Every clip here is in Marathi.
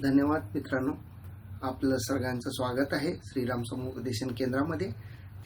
धन्यवाद मित्रांनो. आपलं सर्वांचं स्वागत आहे श्रीराम समुपदेशन केंद्रामध्ये.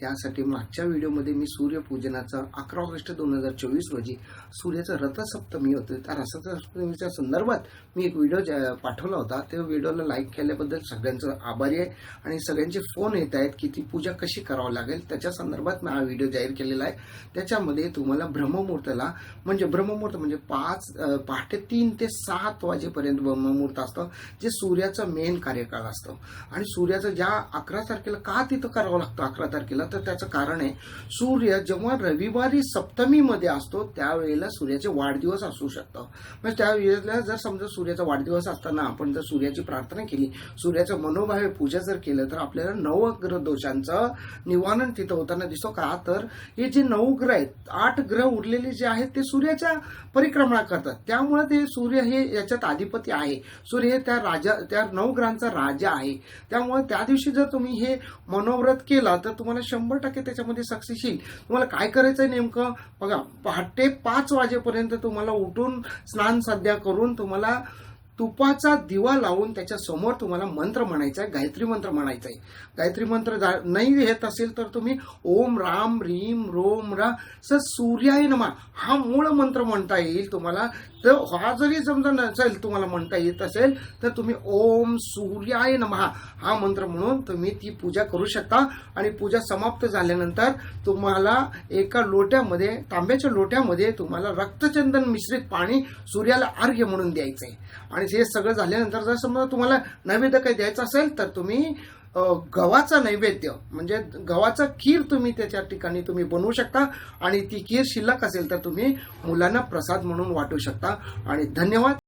त्यासाठी मागच्या व्हिडिओमध्ये मी सूर्यपूजनाचा अकरा ऑगस्ट दोन हजार चोवीस रोजी सूर्याचं रथसप्तमी होतं. त्या रथसप्तमीच्या संदर्भात मी एक व्हिडिओ ज्या- पाठवला होता. त्या व्हिडिओला लाईक केल्याबद्दल सगळ्यांचं आभारी आहे आणि सगळ्यांचे फोन येत आहेत की ती पूजा कशी करावी लागेल. त्याच्या संदर्भात मी हा व्हिडिओ जाहीर केलेला आहे. त्याच्यामध्ये तुम्हाला ब्रह्ममुहूर्ताला म्हणजे ब्रह्ममुहूर्त म्हणजे पाच पहाटे तीन ते सात वाजेपर्यंत ब्रह्ममुहूर्त असतं जे सूर्याचं मेन कार्यकाळ असतं. आणि सूर्याचं ज्या अकरा तारखेला का तिथं करावं लागतं? अकरा तारखेला तर त्याचं कारण आहे सूर्य जेव्हा रविवारी सप्तमीमध्ये असतो त्यावेळेला सूर्याचे वाढदिवस असू शकतं. म्हणजे त्यावेळेला जर समजा सूर्याचा वाढदिवस असताना आपण जर सूर्याची प्रार्थना केली सूर्याचं मनोभावे पूजा जर केलं तर आपल्याला नवग्रह दोषांचं निवारण तिथं होताना दिसतो का? तर हे जे नऊ ग्रह आहेत आठ ग्रह उरलेले जे आहेत ते सूर्याच्या परिक्रमणा करतात. त्यामुळे ते सूर्य हे याच्यात अधिपती आहे. सूर्य हे त्या राजा त्या नऊ ग्रहांचा राजा आहे. त्यामुळे त्या दिवशी जर तुम्ही हे मनोव्रत केला तर तुम्हाला शंभर टक्के त्याच्यामध्ये सक्सेस येईल. तुम्हाला काय करायचं आहे नेमकं? बघा पहाटे पाच वाजेपर्यंत तुम्हाला उठून स्नान सध्या करून तुम्हाला तुपाचा दिवा लावून त्याच्यासमोर तुम्हाला मंत्र म्हणायचा आहे गायत्री मंत्र म्हणायचा आहे. गायत्री मंत्र जा- नाही येत असेल तर तुम्ही ओम राम रीम रोम रा स सूर्याय नमा हा मूळ मंत्र म्हणता येईल तुम्हाला. तर हा जरी समजा नसेल तुम्हाला म्हणता येत असेल तर तुम्ही ओम सूर्याय नमहा हा मंत्र म्हणून तुम्ही ती पूजा करू शकता. आणि पूजा समाप्त झाल्यानंतर तुम्हाला एका लोट्यामध्ये तांब्याच्या लोट्यामध्ये तुम्हाला रक्तचंदन मिश्रित पाणी सूर्याला अर्घ्य म्हणून द्यायचं आहे आणि हे सगळं झाल्यानंतर जर समजा तुम्हाला नैवेद्य काही द्यायचं असेल तर तुम्ही गव्हाचा नैवेद्य म्हणजे गव्हाचा खीर तुम्ही त्याच्या ठिकाणी तुम्ही बनवू शकता आणि ती खीर शिल्लक असेल तर तुम्ही मुलांना प्रसाद म्हणून वाटू शकता. आणि धन्यवाद.